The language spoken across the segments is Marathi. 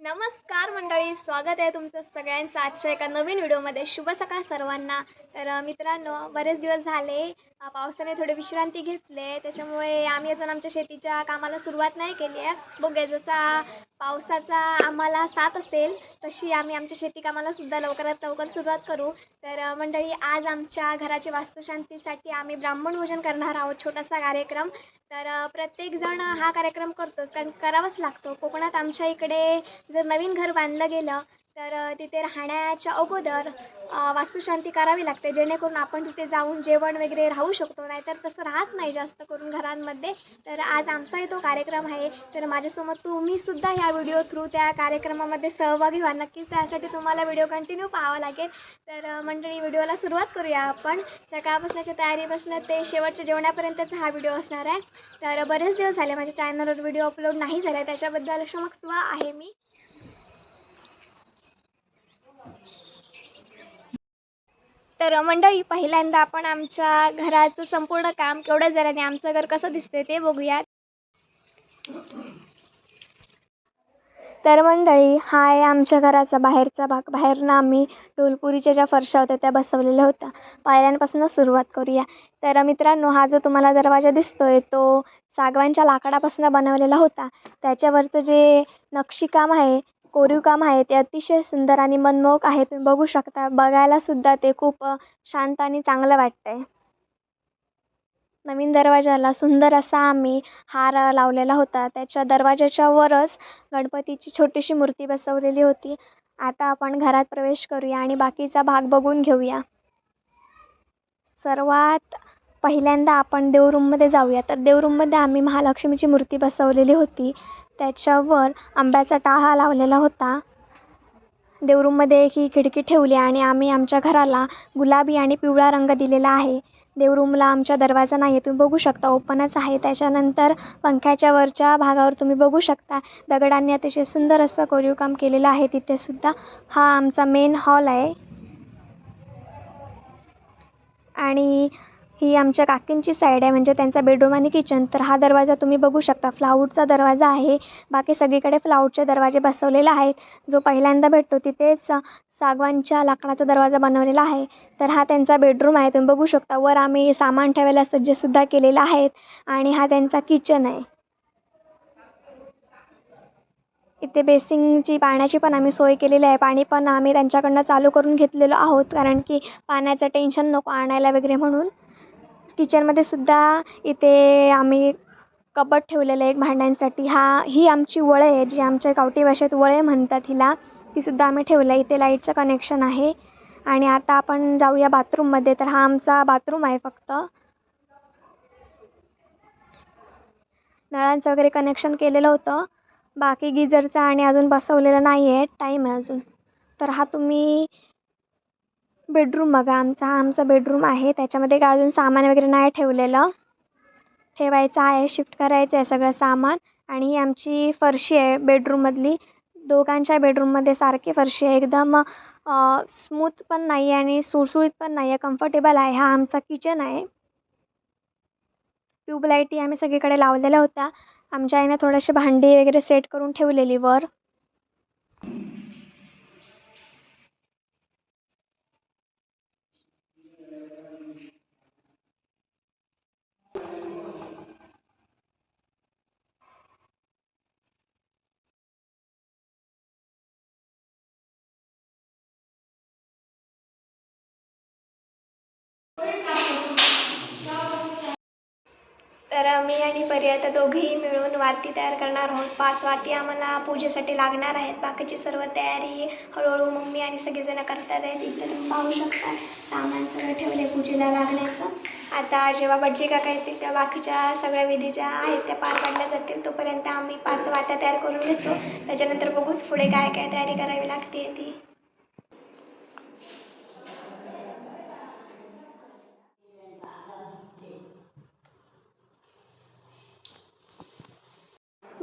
नमस्कार मंडळी स्वागत आहे तुमचं सगळ्यांचं आजच्या एका नवीन व्हिडिओमध्ये. शुभ सकाळ सर्वांना. तर मित्रांनो बरेच दिवस झाले पावसाने थोडी विश्रांती घेतले त्याच्यामुळे आम्ही अजून आमच्या शेतीच्या कामाला सुरुवात नाही केली आहे. बघूया जसा पावसाचा आम्हाला साथ असेल तशी आम्ही आमच्या शेती कामाला सुद्धा लवकरात लवकर सुरुवात करू. तर मंडळी आज आमच्या घराची वास्तुशांतीसाठी आम्ही ब्राह्मण भोजन करणार आहोत छोटासा कार्यक्रम. तर प्रत्येकजण हा कार्यक्रम करतोच कारण करावाच लागतो. कोकणात आमच्या इकडे जर नवीन घर बांधलं गेलं तर तिथे राहण्याच्या अगोदर वास्तुशांती करावी लागते. जेणेकरून आपण तिथे जाऊन जेवण वगैरे राहू शकतो. नाहीतर तसं राहत नाही जास्त करून घरांमध्ये. तर आज आमचाही तो कार्यक्रम आहे. तर माझ्यासोबत तुम्हीसुद्धा ह्या व्हिडिओ थ्रू त्या कार्यक्रमामध्ये सहभागी व्हा. नक्कीच त्यासाठी तुम्हाला व्हिडिओ कंटिन्यू पाहावा लागेल. तर मंडळी व्हिडिओला सुरुवात करूया आपण. सकाळपासण्याच्या तयारीपासून ते शेवटच्या जेवणापर्यंतचा हा व्हिडिओ असणार आहे. तर बरेच दिवस झाले माझ्या चॅनलवर व्हिडिओ अपलोड नाही झाला. त्याच्याबद्दल क्षमस्व आहे मी. तर मंडळी पहिल्यांदा आपण आमच्या घराचं संपूर्ण काम केवढं झालं आणि आमचं घर कसं दिसतंय ते बघूयात. तर मंडळी हा आहे आमच्या घराचा बाहेरचा भाग. बाहेरनं आम्ही ढोलपुरीच्या ज्या फरशा होत्या त्या बसवलेल्या होत्या. पायऱ्यांपासूनच सुरुवात करूया. तर मित्रांनो हा जो तुम्हाला दरवाजा दिसतोय तो सागवानच्या लाकडापासून बनवलेला होता. त्याच्यावरचं जे नक्षीकाम आहे कोरीव काम आहे ते अतिशय सुंदर आणि मनमोहक आहे. तुम्ही बघू शकता बघायला सुद्धा ते खूप शांत आणि चांगलं वाटतंय. नवीन दरवाजाला सुंदर असा आम्ही हार लावलेला होता. त्याच्या दरवाजाच्या वरच गणपतीची छोटीशी मूर्ती बसवलेली होती. आता आपण घरात प्रवेश करूया आणि बाकीचा भाग बघून घेऊया. सर्वात पहिल्यांदा आपण देवरूममध्ये जाऊया. तर देवरूममध्ये आम्ही महालक्ष्मीची मूर्ती बसवलेली होती. त्याच्यावर आंब्याचा टाळा लावलेला होता. देवरूममध्ये एक ही खिडकी ठेवली आणि आम्ही आमच्या घराला गुलाबी आणि पिवळा रंग दिलेला आहे. देवरूमला आमच्या दरवाजा नाही आहे तुम्ही बघू शकता. ओपनच आहे. त्याच्यानंतर पंख्याच्या वरच्या भागावर तुम्ही बघू शकता. दगडांनी अतिशय सुंदर असं कोरीवकाम केलेलं आहे. तिथेसुद्धा हा आमचा मेन हॉल आहे. आणि ही आमच्या काकींची साईड आहे म्हणजे त्यांचा बेडरूम आणि किचन तर हा दरवाजा तुम्ही बघू शकता. फ्लाऊडचा दरवाजा आहे. बाकी सगळीकडे फ्लाऊडचे दरवाजे बसवलेले आहेत. जो पहिल्यांदा भेटतो तिथेच सागवानच्या लाकडाचा दरवाजा बनवलेला आहे. तर हा त्यांचा बेडरूम आहे. तुम्ही बघू शकता. वर आम्ही सामान ठेवायला सज्जसुद्धा केलेलं आहेत आणि हा त्यांचा किचन आहे. इथे बेसिंगची पाण्याची पण आम्ही सोय केलेली आहे. पाणी पण आम्ही त्यांच्याकडनं चालू करून घेतलेलो आहोत. कारण की पाण्याचं टेन्शन नको आणायला वगैरे म्हणून. किचनमध्ये सुद्धा इथे आम्ही कपाट ठेवलेलं आहे एक भांड्यांसाठी. हा ही आमची वळे आहे जी आमच्या गावठी भाषेत वळे म्हणतात हिला. ती सुद्धा आम्ही ठेवलं आहे. इथे लाईटचं कनेक्शन आहे. आणि आता आपण जाऊया बाथरूममध्ये तर हा आमचा बाथरूम आहे फक्त. नळांचं वगैरे कनेक्शन केलेलं होतं. बाकी गिजरचं आणि अजून बसवलेलं नाही आहे टाईम आहे अजून. तर हा तुम्ही बेडरूम बघा. आमचा हा आमचा बेडरूम आहे. त्याच्यामध्ये काय अजून सामान वगैरे नाही ठेवलेलं. ठेवायचं आहे शिफ्ट करायचं आहे सगळं सामान. आणि ही आमची फरशी आहे बेडरूममधली दोघांच्या बेडरूममध्ये सारखी फरशी आहे. एकदम स्मूथ पण नाही आहे आणि सुळसुळीत पण नाही आहे कम्फर्टेबल आहे. हा आमचा किचन आहे. ट्यूबलाईटी आम्ही सगळीकडे लावलेल्या होत्या. आमच्या आईनं थोडेसे भांडी वगैरे सेट करून ठेवलेली वर. तर मी आणि परी आता दोघेही मिळून वाती तयार करणार आहोत. पाच वाती आम्हाला पूजेसाठी लागणार आहेत. बाकीची सर्व तयारी हळूहळू मम्मी आणि सगळेजणं करतात आहे. इथं तुम्ही पाहू शकता. सामान सगळं ठेवले पूजेला लागण्याचं. आता जेव्हा भटजी काका येतील त्या बाकीच्या सगळ्या विधी ज्या आहेत त्या पार पाडल्या जातील. तोपर्यंत आम्ही पाच वात्या तयार करून घेतो. त्याच्यानंतर बघूच पुढे काय काय तयारी करावी लागते ती.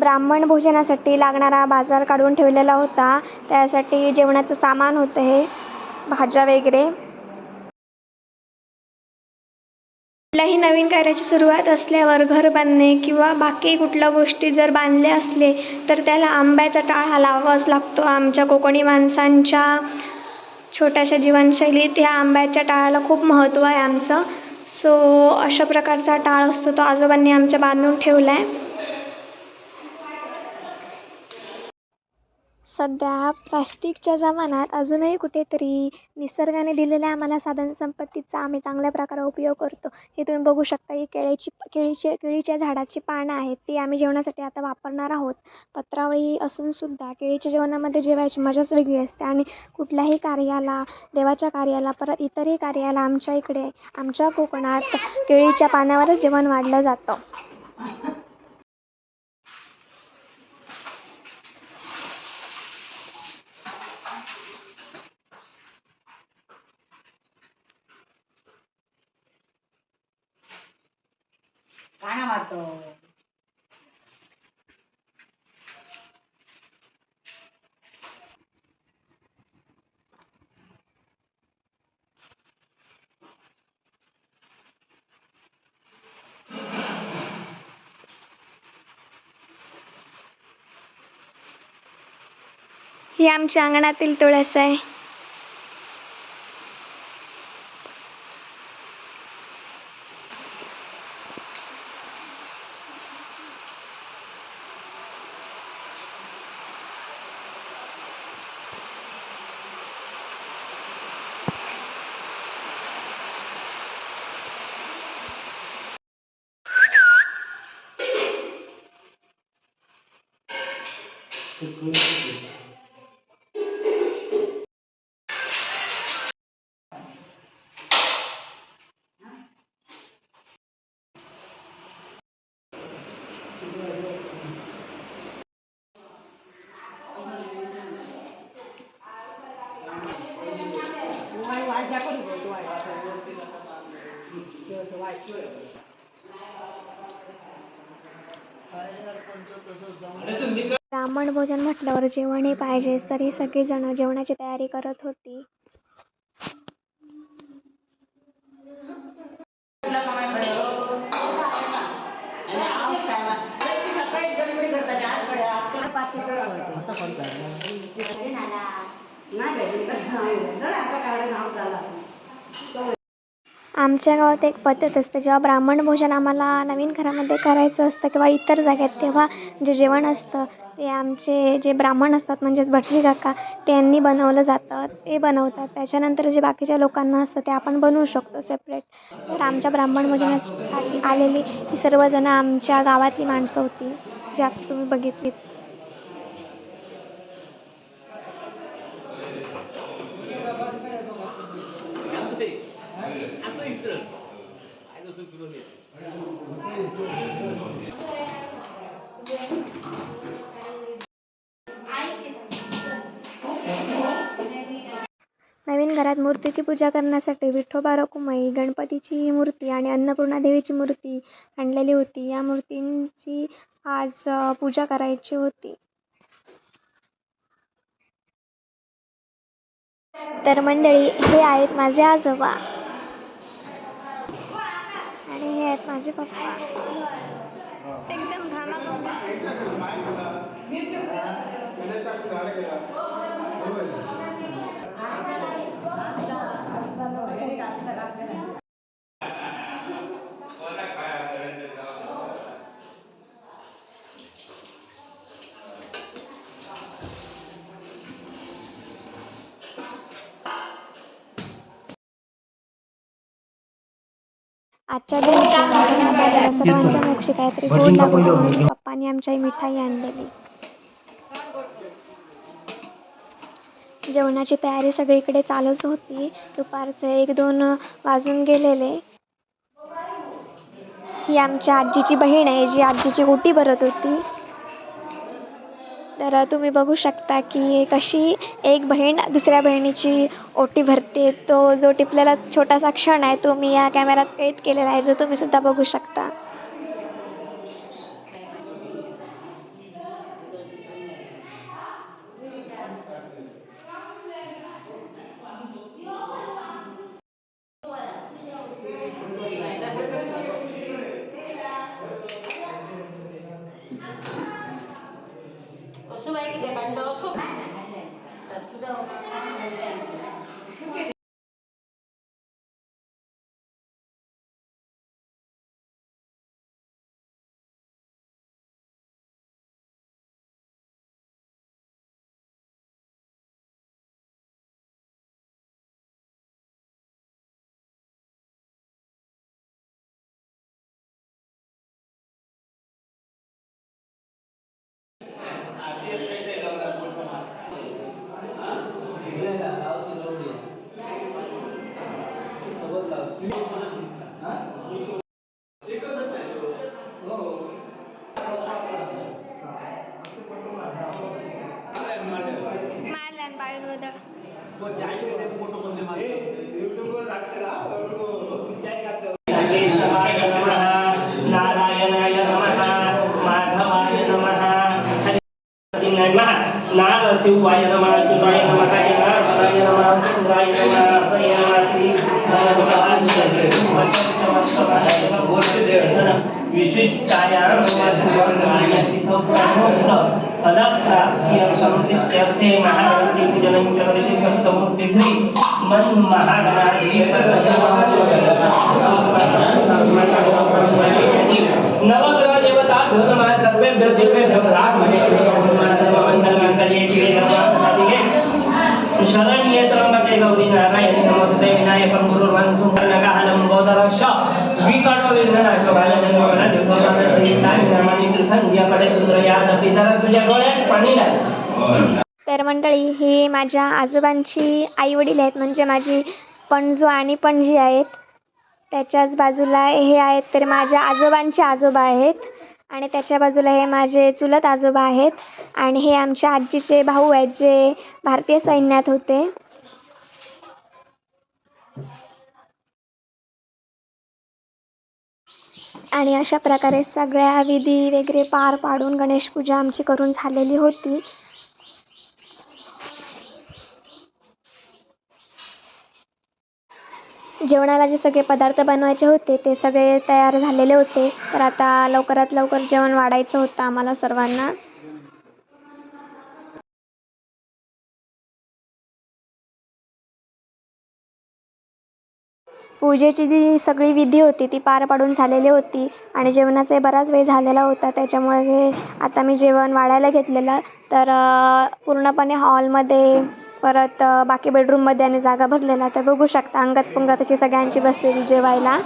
ब्राह्मण भोजनासाठी लागणारा बाजार काढून ठेवलेला होता. त्यासाठी जेवणाचं सामान होतं हे भाज्या वगैरे. कुठल्याही नवीन कार्याची सुरुवात असल्यावर घर बांधणे किंवा बाकी कुठल्या गोष्टी जर बांधल्या असले तर त्याला आंब्याचा टाळ हा लावावाच लागतो. आमच्या कोकणी माणसांच्या छोट्याशा जीवनशैलीत ह्या आंब्याच्या टाळाला खूप महत्त्व आहे आमचं. सो अशा प्रकारचा टाळ असतो तो आजोबांनी आमच्या बांधून ठेवला आहे सध्या प्लॅस्टिकच्या जमान्यात अजूनही कुठेतरी निसर्गाने दिलेल्या आम्हाला साधनसंपत्तीचा आम्ही चांगल्या प्रकारे उपयोग करतो. हे तुम्ही बघू शकता ही केळीची केळीचे केळीच्या झाडाची पानं आहेत ती आम्ही जेवणासाठी आता वापरणार आहोत. पत्रावळी असूनसुद्धा केळीच्या जेवणामध्ये जेवायची मजाच वेगळी असते आणि कुठल्याही कार्याला देवाच्या कार्याला परत इतरही कार्याला आमच्या इकडे आमच्या कोकणात केळीच्या पानावरच जेवण वाढलं जातं. राहत ही आमच्या अंगणातील तुळस आहे. 我还我还加过你一段，是是是，我还去了。ब्राह्मण भोजन म्हटल्यावर जेवणही पाहिजेच तर ही सगळीजणं जेवणाची तयारी करत होती. आमच्या गावात एक पद्धत असते जेव्हा ब्राह्मण भोजन आम्हाला नवीन घरामध्ये करायचं असतं किंवा इतर जागेत तेव्हा जे जेवण असतं ते आमचे जे ब्राह्मण असतात म्हणजेच भटजी काका त्यांनी बनवलं जातं ते बनवतात. त्याच्यानंतर जे बाकीच्या लोकांना असतं ते आपण बनवू शकतो सेपरेट तर आमच्या ब्राह्मण भोजनासाठी आलेली ही सर्वजणं आमच्या गावातली माणसं होती जी आता तुम्ही बघितली नवीन घरात मूर्तीची पूजा करण्यासाठी विठोबा रकुमाई गणपतीची मूर्ती आणि अन्नपूर्णा देवीची मूर्ती आणलेली होती. या मूर्तींची आज पूजा करायची होती. तर मंडळी हे आहेत माझे आजोबा. आणि हे आहेत माझे पप्पा एकदम घामाघूम आजच्या दिवशी आमच्या सर्वांच्या मोक्षी काहीतरी गोड लागू म्हणून. पप्पांनी आमच्या ही मिठाई आणलेली. जेवणाची तयारी सगळीकडे चालूच होती. दुपारचे एक दोन वाजून गेलेले. ही आमच्या आजीची बहीण आहे जी आजीची ओटी भरत होती. तर तुम्ही बघू शकता की कशी एक बहीण दुसऱ्या बहिणीची ओटी भरते. तो जो टिपलेला छोटासा क्षण आहे तो मी या कॅमेऱ्यात कैद केलेला आहे जो तुम्ही सुद्धा बघू शकता. 그게 ಮಾಡ್ಲೇನ್ ಬಾಯಿರೋದ ಫೋಟೋ ಬಂದೆ ಮಾಡಿ ಯೂಟ್ಯೂಬ್ ಹಾಕ್ತೀರಾ ಜಾಯ್ಗೆ ಹಾಕ್ತೇವೆ ನಾರಾಯಣಾಯ ನಮಃ ಮಾಧವಾಯ ನಮಃ ನಮಃ ನಾರಸಿಂಹಾಯ ನಮಃ विशिष्टाय फलप्राप्त्यर्थी महागणपति पूजनं च ऋषिभक्तमूर्ति श्री मन नवग्रह देवता नमः सर्वेभ्यो देवेभ्यो ब्राह्मणे सर्वमङ्गलमाङ्गल्ये शिवे सर्वार्थसाधिके शरण्ये त्र्यम्बके गौरी नारायणि नमस्ते विनायकं गुरुर्वन्तु कर्णकालं गोदरश संध्याकडे तुझ्या डोळ्यात पाणी लागलं. तर मंडळी ही माझ्या आजोबांची आई वडील आहेत म्हणजे माझी पणजो आणि पणजी आहेत. त्याच्याच बाजूला हे आहेत तर माझ्या आजोबांचे आजोबा आहेत. आणि त्याच्या बाजूला हे माझे चुलत आजोबा आहेत. आणि हे आमच्या आजीचे भाऊ आहेत जे भारतीय सैन्यात होते. आणि अशा प्रकारे सगळ्या विधी वगैरे पार पाडून गणेश पूजा आमची करून झालेली होती. जेवणाला जे सगळे पदार्थ बनवायचे होते ते सगळे तयार झालेले होते. तर आता लवकरात लवकर जेवण वाढायचं होतं आम्हाला सर्वांना. पूजेची जी सगळी विधी होती ती पार पाडून झालेली होती आणि जेवणाचाही बराच वेळ झालेला होता. त्याच्यामुळे आता मी जेवण वाढायला घेतलेलं. तर पूर्णपणे हॉलमध्ये परत बाकी बेडरूममध्ये आणि जागा भरलेला तर बघू शकता अंगत पंगत अशी सगळ्यांची बसलेली जेवायला.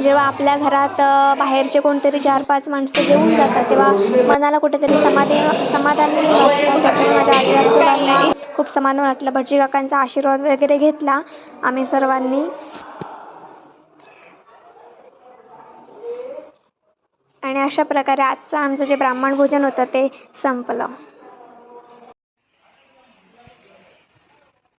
जेव्हा आपल्या घरात बाहेरचे कोणतरी चार पाच माणसं जेवून जातात तेव्हा मनाला कुठेतरी समाधान समाधान वाटतं त्याच्यामुळे माझ्या खूप समाधान वाटलं. भटजी काकांचा आशीर्वाद वगैरे घेतला आम्ही सर्वांनी. आणि अशा प्रकारे आजचं आमचं जे ब्राह्मण भोजन होतं ते संपलं.